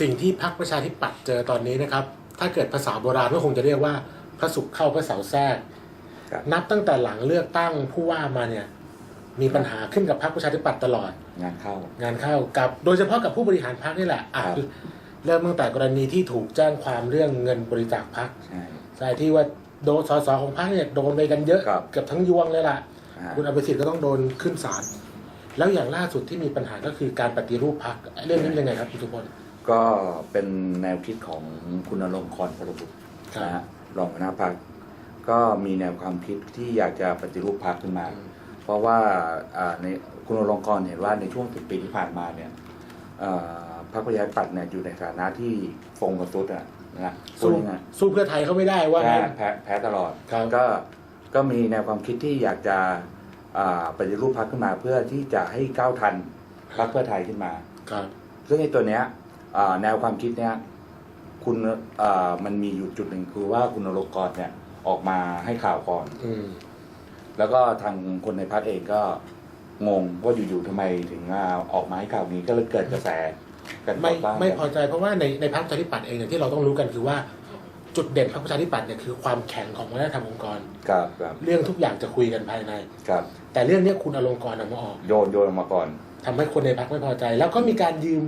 สิ่งที่พักประชาธิปัตย์เจอตอนนี้นะครับ ถ้าเกิดภาษาโบราณก็คงจะเรียกว่าพระศุกร์เข้าพระเสาร์แทรกครับนับตั้งแต่หลังเลือกตั้งผู้ว่ามาเนี่ยมีปัญหาขึ้นกับพรรคประชาธิปัตย์ตลอด งานเข้างานเข้ากับโดยเฉพาะกับผู้บริหารพรรคนี่แหละอะครับเริ่มตั้งแต่กรณีที่ถูกแจ้งความเรื่องเงินบริจาคพรรคใช่ใช่ที่ว่าโดนสสของพรรคเนี่ยโดนไปกันเยอะครับเกือบทั้งยวงเลยล่ะอ่าคุณอภิสิทธิ์ก็ต้องโดนขึ้นศาลแล้วอย่างล่าสุดที่มีปัญหาก็คือการปฏิรูปพรรคเรื่องนี้เป็นยังไงครับคุณสุพล ก็เป็นแนวคิดของคุณอลงกรณ์พลบุตรครับนะฮะรองหัวหน้าพรรคก็มีแนวความคิดที่อยากจะปฏิรูปพรรคขึ้นมา เพราะว่าอ่าในคุณอลงกรณ์เห็นว่าในช่วงสิบปีที่ผ่านมาเนี่ยอ่าพรรคประชาธิปัตย์เนี่ยอยู่ในฐานะที่ฟงกับซุดอะนะพูดสู้ง่ายสู้เพื่อไทยเขาไม่ได้ว่าๆแพ้งั้นแพ้แพ้ตลอดครับก็ก็มีแนวความคิดที่อยากจะอ่าปฏิรูปพรรคขึ้นมาเพื่อที่จะให้ก้าวทันพรรคเพื่อไทยขึ้นมาครับซึ่งไอ้ตัวเนี้ยอ่า แนวความคิดเนี้ยคุณอ่ามันมีอยู่จุดหนึ่งคือว่าคุณนรกรเนี่ยออกมาให้ข่าวก่อนอืมแล้วก็ทางคนในพักเองก็งงว่าอยู่ๆทำไมถึงอ่าออกมาให้ข่าวนี้ก็เลยเกิดกระแสกันไม่ต่อต้านไม่พกัอนใจเพราะว่าในในพรรคประชาธิปัตย์เองเนี่ยที่เราต้องรู้กันคือว่าจุดเด่นพรรคประชาธิปัตย์เนี่ยคือความแข็งของวัฒนธรรมองค์กรครับครับเรื่องทุกอย่างจะคุยกันภายในครับ แต่เรื่องเนี้ยคุณอลงกรณ์เอามาออก โยนโยนออกมาก่อนทำให้คนในพรรคไม่พอใจ แล้วก็มีการยืม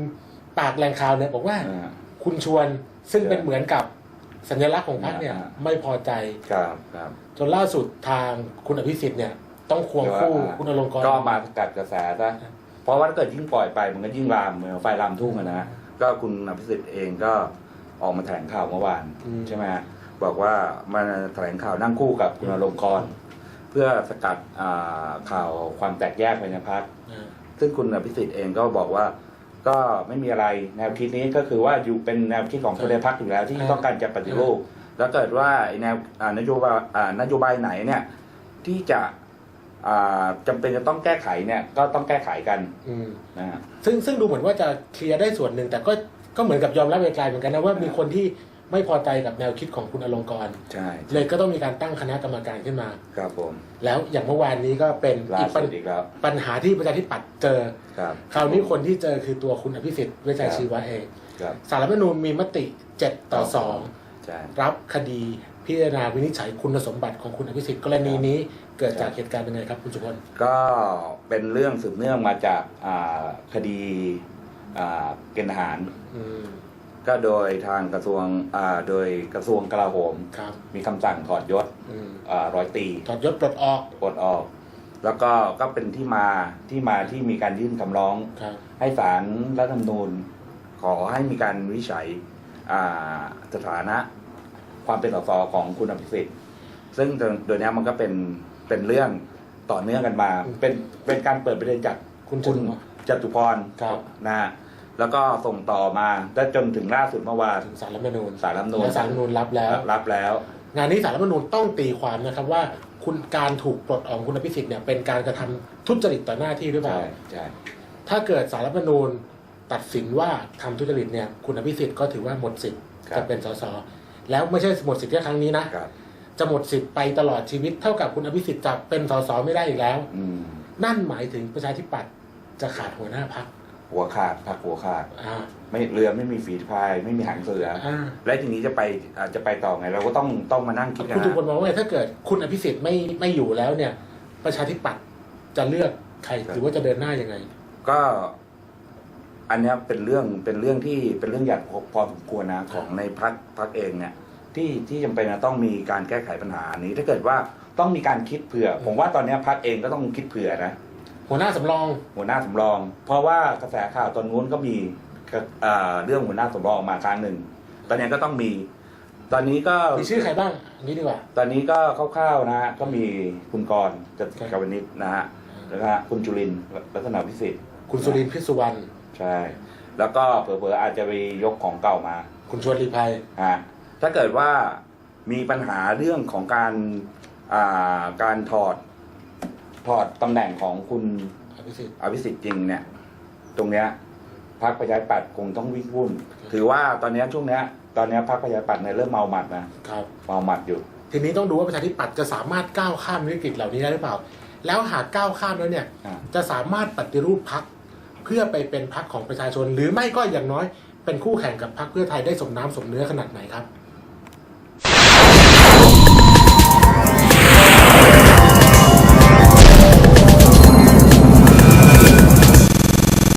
ปากแหล่งข่าวเนี่ยบอกว่า อ่า คุณชวนซึ่งใช่เป็นเหมือนกับสัญลักษณ์ของพรรคเนี่ย อ่า ไม่พอใจ ครับครับจนล่าสุดทางคุณอภิสิทธิ์เนี่ย ต้องควงคู่อ่าคุณอลงกรณ์ ก็มาสกัดกระแสซะเพราะว่าถ้าเกิดยิ่งปล่อยไปมันก็ยิ่งลามเหมือนไฟลามทุ่งอะนะก็คุณอภิสิทธิ์เองก็ออกมาแถลงข่าวเมื่อวานอืม ใช่ไหมฮะบอกว่ามาแถลงข่าวนั่งคู่กับคุณอลงกรณ์เพื่อสกัดอ่าข่าวความแตกแยกภายในพรรค อ่าซึ่งคุณอภิสิทธิ์เองก็บอกว่า ก็ไม่มีอะไรแนวคิดนี้ก็คือว่าอยู่เป็นแนวคิดของคนในพรรคอยู่แล้วที่ต้องการจะปฏิรูปแล้วเกิดว่าไอ้แนวอ่านโยบายอ่านโยบายไหนเนี่ยที่จะอ่าจำเป็นจะต้องแก้ไขเนี่ยก็ต้องแก้ไขกันอืมนะฮะซึ่งซึ่งดูเหมือนว่าจะเคลียร์ได้ส่วนหนึ่งแต่ก็ก็เหมือนกับยอมรับไกลๆเหมือนกันนะว่ามีคนที่ ไม่พอใจกับแนวคิดของคุณอลงกรณ์ใช่เลยก็ต้องมีการตั้งคณะกรรมการขึ้นมา ครับผม แล้วอย่างเมื่อวานนี้ก็เป็นล่าอีกปัสุญดอีกแล้ว ปัญหาที่ประชาธิปัตย์เจอ ครับ คราวนี้คนที่เจอคือตัวคุณอภิสิทธิ์เวชชัยชีวะเองครับ สารรัฐธรรมนูญมีมติ 7 ต่อ ใช่ 2 รับคดีพิจารณาวินิจฉัยคุณสมบัติของคุณอภิสิทธิ์กรณีนี้เกิดจากเหตุการณ์เป็นไงครับคุณสุพลก็เป็นเรื่องสืบเนื่องมาจากอ่าคดีอ่าเกณฑ์ทหาร อืม ก็โดยทางกระทรวงอ่าโดยกระทรวงกลาโหม ครับมีคำสั่งถอดยศอืมอ่าร้อยตรีถอดยศปลดออกปลดออก แล้วก็ก็เป็นที่มาที่มาที่มีการยื่นคำร้อง ครับ ให้ศาลรัฐธรรมนูญ ขอให้มีการวินิจฉัยอ่าสถานะ ความเป็นสสของคุณอภิสิทธิ์ ซึ่งโดยนี้มันก็เป็นเป็นเรื่องต่อเนื่องกันมาเป็นเป็นการเปิดประเด็นจากคุณคุณจุลจตุพรครับ นะฮะ แล้วก็ส่งต่อมาได้จนถึงล่าสุดเมื่อวานถึงสารรัฐธรรมนูญศาลรัฐธรรมนูญและสารรัฐธรรมนูญรับแล้วรับแล้ว งานนี้สารรัฐธรรมนูญต้องตีความนะครับว่า คุณการถูกปลดออกของคุณอภิสิทธิ์เนี่ยเป็นการกระทำทุจริตต่อหน้าที่หรือเปล่าใช่ใช่ถ้าเกิดสารรัฐธรรมนูญตัดสินว่าทำทุจริตเนี่ยคุณอภิสิทธิ์ก็ถือว่าหมดสิทธิ์จะเป็นสสแล้วไม่ใช่หมดสิทธิ์แค่ครั้งนี้นะครับจะหมดสิทธิ์ไปตลอดชีวิตเท่ากับคุณอภิสิทธิ์จะเป็นสสไม่ได้อีกแล้วอืมนั่นหมายถึงประชาธิปัตย์จะขาดหัวหน้าพัก หัวขาดผักหัวขาดอ่า ไม่เรือไม่มีฝีพาย ไม่มีหางเสืออ่า และทีนี้จะไปอ่าจะไปต่อไง เราก็ต้องต้องมานั่งคิดนะคุณทุกคนฮะมองว่าไงถ้าเกิดคุณอภิสิทธิ์ไม่ไม่อยู่แล้วเนี่ย ประชาธิปัตย์จะเลือกใครหรือว่าจะเดินหน้ายังไง ก็ อันเนี้ยเป็นเรื่องเป็นเรื่องที่เป็นเรื่องใหญ่พอพอสมควรนะของในพักพักเองเนี่ย ที่ที่จำเป็นจะต้องมีการแก้ไขปัญหานี้ ถ้าเกิดว่าต้องมีการคิดเผื่อ ผมว่าตอนเนี้ยพักเองก็ต้องคิดเผื่อนะ หัวหน้าสำรอง หัวหน้าสำรอง เพราะว่ากระแสข่าวตอนนู้นก็มีกระอ่าเรื่องหัวหน้าสำรองมาครั้งหนึ่งตอนนี้ก็ต้องมี ตอนนี้ก็มีชื่อใครบ้างอันนี้ดีกว่า ตอนนี้ก็คร่าวๆนะฮะก็มีคุณกรณ์จตุครับกวนิชนะฮะแล้วก็คุณจุลินทร์ลักษณะพิสิทธิ์คุณสุรินทร์พิสุวรรณใช่ แล้วก็เผลอๆอาจจะไปยกของเก่ามาคุณชวนรีภัยฮะถ้าเกิดว่ามีปัญหาเรื่องของการอ่าการถอด ถอดตำแหน่งของคุณอภิสิทธิ์อภิสิทธิ์จริงเนี่ย ตรงเนี้ยพรรคประชาธิปัตย์คงต้องวิ่งวุ่น ถือว่าตอนเนี้ยช่วงเนี้ยตอนเนี้ยพรรคประชาธิปัตย์เนี่ยเริ่มเมาหมัดนะครับ เมาหมัดอยู่ ทีนี้ต้องดูว่าประชาธิปัตย์จะสามารถก้าวข้ามวิกฤตเหล่านี้ได้หรือเปล่า แล้วหากก้าวข้ามแล้วเนี่ย อ่า จะสามารถปฏิรูปพักเพื่อไปเป็นพักของประชาชน หรือไม่ก็อย่างน้อยเป็นคู่แข่งกับพรรคเพื่อไทยได้สมน้ำสมเนื้อขนาดไหนครับ